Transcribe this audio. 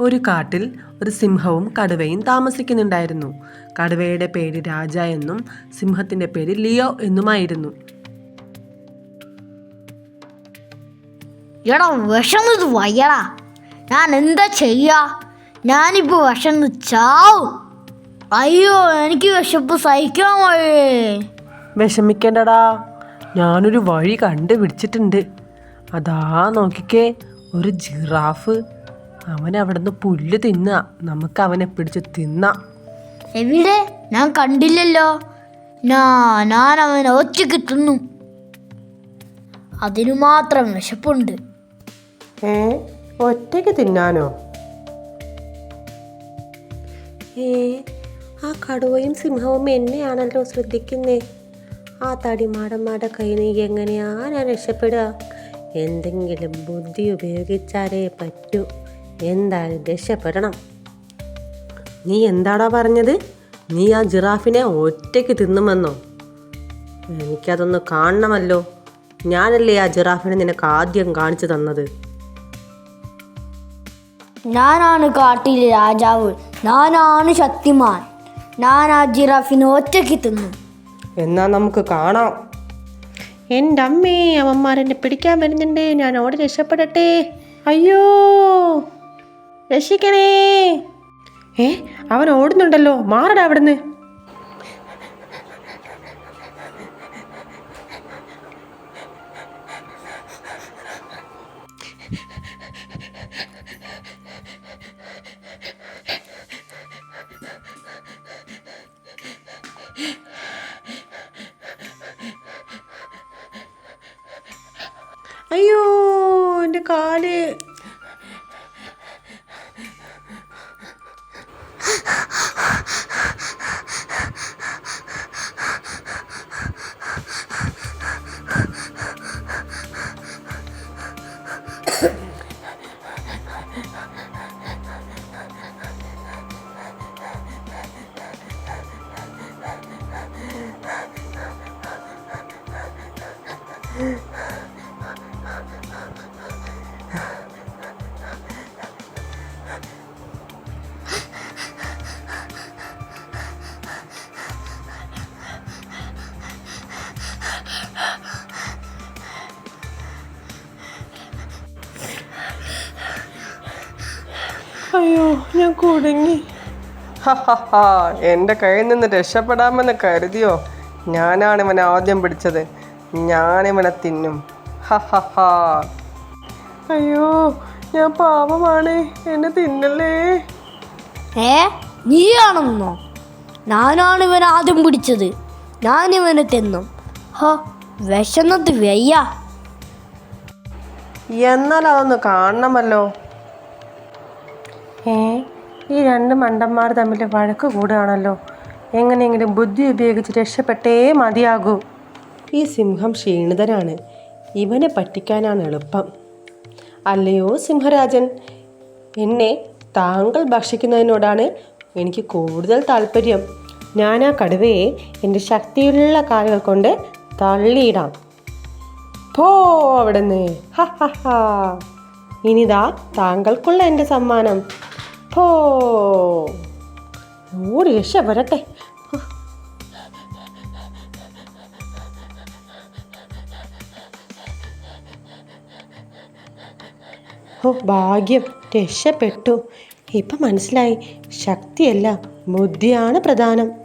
ഒരു കാട്ടിൽ ഒരു സിംഹവും കടുവയും താമസിക്കുന്നുണ്ടായിരുന്നു. കടുവയുടെ പേര് രാജ എന്നും സിംഹത്തിന്റെ പേര് ലിയോ എന്നുമായിരുന്നു. എടാ വിഷന്നത് വയ്യടാ. ഞാൻ എന്താ ചെയ്യാ? ഞാനിപ്പോ വിഷന്ന് ചാവും. അയ്യോ എനിക്ക് വിശപ്പ് സഹിക്കാൻ വയ്യേ. വിഷമിക്കണ്ടടാ. ഞാനൊരു വഴി കണ്ടുപിടിച്ചിട്ടുണ്ട്. അതാ നോക്കിക്കേ ഒരു ജിറാഫ് അവൻ അവിടുന്ന് പുല്ല് തിന്ന. നമുക്ക് അവനെ പിടിച്ച് തിന്ന. എവിടെ? ഞാൻ കണ്ടില്ലല്ലോ. ഞാൻ അവനെ ഒറ്റയ്ക്ക് തിന്നു. അതിനു മാത്രം വിശപ്പുണ്ട്. ഏ? ഒറ്റയ്ക്ക് തിന്നാനോ? ഏ ആ കടുവയും സിംഹവും എന്നെയാണല്ലോ ശ്രദ്ധിക്കുന്നേ. ആ തടിമാടന്മാരുടെ കയ്യിൽ നിന്ന് എങ്ങനെയാ ഞാൻ രക്ഷപ്പെടുക? എന്തെങ്കിലും ബുദ്ധി ഉപയോഗിച്ചാലേ പറ്റൂ. എന്തായാലും രക്ഷപ്പെടണം. നീ എന്താടാ പറഞ്ഞത്? നീ ആ ജിറാഫിനെ ഒറ്റയ്ക്ക് തിന്നുമെന്നോ? എനിക്കതൊന്ന് കാണണമല്ലോ. ഞാനല്ലേ ആ ജിറാഫിനെ നിനക്ക് ആദ്യം കാണിച്ചു തന്നത്? ഞാനാണ് കാട്ടിലെ രാജാവ്. ഞാനാണ് ശക്തിമാൻ. ഞാൻ ആ ജിറാഫിനെ ഒറ്റയ്ക്ക് തിന്നു. എന്നാ നമുക്ക് കാണാം. എന്റെ അമ്മേ അവന്മാരെന്നെ പിടിക്കാൻ വരുന്നുണ്ട്. ഞാൻ ഓടി രക്ഷപ്പെടട്ടെ. അയ്യോ! രക്ഷിക്കണേ. ഏ അവൻ ഓടുന്നുണ്ടല്ലോ. മാറടാ അവിടുന്ന്. അയ്യോ എന്റെ കാൽ. അയ്യോ ഞാൻ കുടുങ്ങി. എന്റെ കയ്യിൽ നിന്ന് രക്ഷപ്പെടാമെന്ന് കരുതിയോ? ഞാനാണ് ഇവൻ ആദ്യം പിടിച്ചത്. ഞാനിവനെ തിന്നും. അയ്യോ ഞാൻ പാവമാണ്. എന്നെ തിന്നല്ലേ? ഏ നീയാണെന്നോ? ഞാനാണ് ഇവൻ ആദ്യം പിടിച്ചത്. ഞാൻ ഇവനെ തിന്നും. ഹോ വിശന്നത് വയ്യ. എന്നാൽ അതൊന്ന് കാണണമല്ലോ. ഏ ഈ രണ്ട് മണ്ടന്മാർ തമ്മിൽ വഴക്ക് കൂടുകയാണല്ലോ. എങ്ങനെയെങ്കിലും ബുദ്ധി ഉപയോഗിച്ച് രക്ഷപ്പെട്ടേ മതിയാകൂ. ഈ സിംഹം ക്ഷീണിതനാണ്. ഇവനെ പറ്റിക്കാനാണ് എളുപ്പം. അല്ലയോ സിംഹരാജൻ? എന്നെ താങ്കൾ ഭക്ഷിക്കുന്നതിനോടാണ് എനിക്ക് കൂടുതൽ താല്പര്യം. ഞാൻ ആ കടുവയെ എന്റെ ശക്തിയുള്ള കാലുകൾ കൊണ്ട് തള്ളിയിടാം. പോ അവിടുന്ന്. ഹ ഹ ഹ. ഇനിതാ താങ്കൾക്കുള്ള എന്റെ സമ്മാനം. പോ. ഓടി രക്ഷപ്പെടട്ടെ ഓ ഭാഗ്യം. രക്ഷപ്പെട്ടു. ഇപ്പം മനസ്സിലായി. ശക്തിയല്ല ബുദ്ധിയാണ് പ്രധാനം.